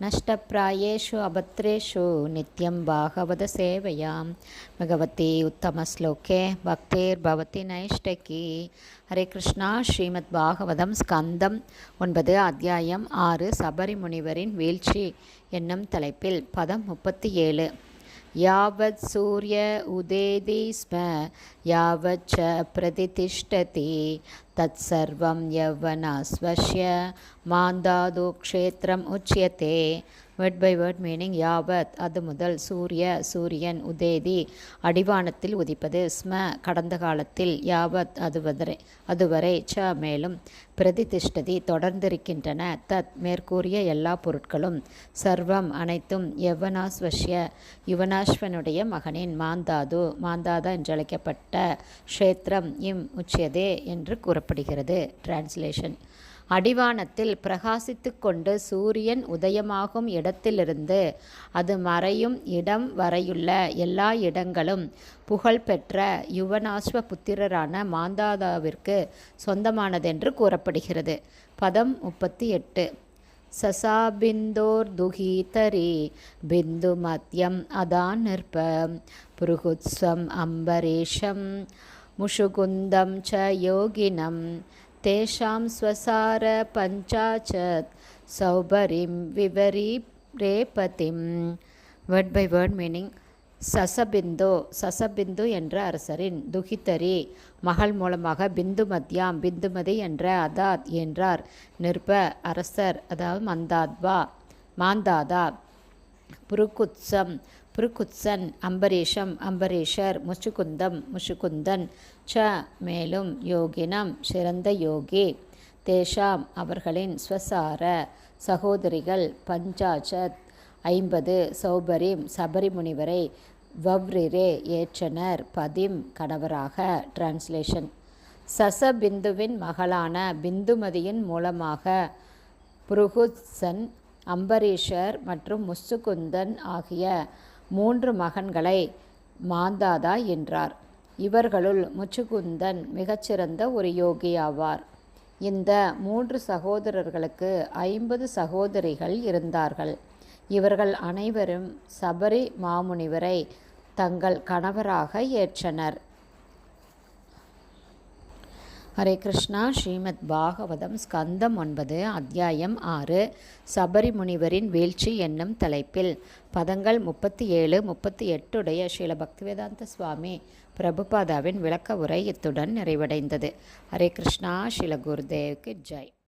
नष्टप्रायेषु अभद्रेषु नित्यं भागवतसेवयां भगवती उत्तमश्लोके भक्तिर्भवति नैष्टकी ஹரே கிருஷ்ணா ஸ்ரீமத் பாகவதம் ஸ்கந்தம் ஒன்பது அத்தியாயம் ஆறு சபரி முனிவரின் வீழ்ச்சி என்னும் தலைப்பில் பதம் முப்பத்தி ஏழு यावत् सूर्य उदेति स्म यावच्च प्रतितिष्ठति तत्सर्वं यौवनास्वस्य मान्दादो क्षेत्रम् उच्यते வேர்ட் பை வேர்ட் மீனிங் யாவத் அது முதல் சூரிய சூரியன் உதேதி அடிவானத்தில் உதிப்பது ஸ்ம கடந்த காலத்தில் யாவத் அதுவரை அதுவரை ச மேலும் பிரதிதிஷ்டதி தொடர்ந்திருக்கின்றன தத் மேற்கூறிய எல்லா பொருட்களும் சர்வம் அனைத்தும் யவனாஸ்வஷ்ய யுவனாஸ்வனுடைய மகனின் மாந்தாது மாந்தாதா என்றழைக்கப்பட்ட க்ஷேத்திரம் இம் உச்சியதே என்று கூறப்படுகிறது. டிரான்ஸ்லேஷன் அடிவானத்தில் பிரகாசித்து கொண்டு சூரியன் உதயமாகும் இடத்திலிருந்து அது மறையும் இடம் வரையுள்ள எல்லா இடங்களும் புகழ்பெற்ற யுவனாஸ்வ புத்திரரான மாந்தாதாவிற்கு சொந்தமானதென்று கூறப்படுகிறது. பதம் முப்பத்தி எட்டு. சசாபிந்தோர்துகீதரி பிந்து மத்யம் அதான் நிற்ப புருகுத்ஸ்வம் அம்பரீஷம் முஷுகுந்தம் ச யோகினம். தேஷாம் ஸ்வசார பஞ்சாச்சத் சௌபரிம் விவரி ரேபதிம் word by word meaning Shashabindu Shashabindu என்ற அரசரின் துகித்தரி மகள் மூலமாக பிந்து மத்யாம் பிந்துமதி என்ற அதாத் என்றார். நிற்ப அரசர் அதாவது மந்தாத்வா மாந்தாதா புருக்குத்சம் புருகுத்சன் அம்பரீஷம் அம்பரீஷர் முஷுகுந்தம் முஷுகுந்தன் ச மேலும் யோகினம் சிறந்த யோகி தேஷாம் அவர்களின் ஸ்வசார சகோதரிகள் பஞ்சாச்சத் ஐம்பது சௌபரிம் சபரி முனிவரை வவ்ரிரே ஏற்றனர் பதிம் கணவராக டிரான்ஸ்லேஷன். சசபிந்துவின் மகளான பிந்துமதியின் மூலமாக புருகுத்சன் அம்பரீஷர் மற்றும் முசுகுந்தன் ஆகிய மூன்று மகன்களை மாந்தாதா என்றார். இவர்களுள் முச்சுகுந்தன் மிகச்சிறந்த ஒரு யோகி ஆவார். இந்த மூன்று சகோதரர்களுக்கு ஐம்பது சகோதரிகள் இருந்தார்கள். இவர்கள் அனைவரும் சபரி மாமுனிவரை தங்கள் கணவராக ஏற்றனர். ஹரே கிருஷ்ணா ஸ்ரீமத் பாகவதம் ஸ்கந்தம் ஒன்பது அத்தியாயம் ஆறு சபரி முனிவரின் வீழ்ச்சி என்னும் தலைப்பில். பதங்கள் முப்பத்தி ஏழு முப்பத்தி எட்டுடைய ஸ்ரீல பக்திவேதாந்த சுவாமி பிரபுபாதாவின் விளக்க உரை இத்துடன் நிறைவடைந்தது. ஹரே கிருஷ்ணா ஸ்ரீல குருதேவுக்கு ஜெய்.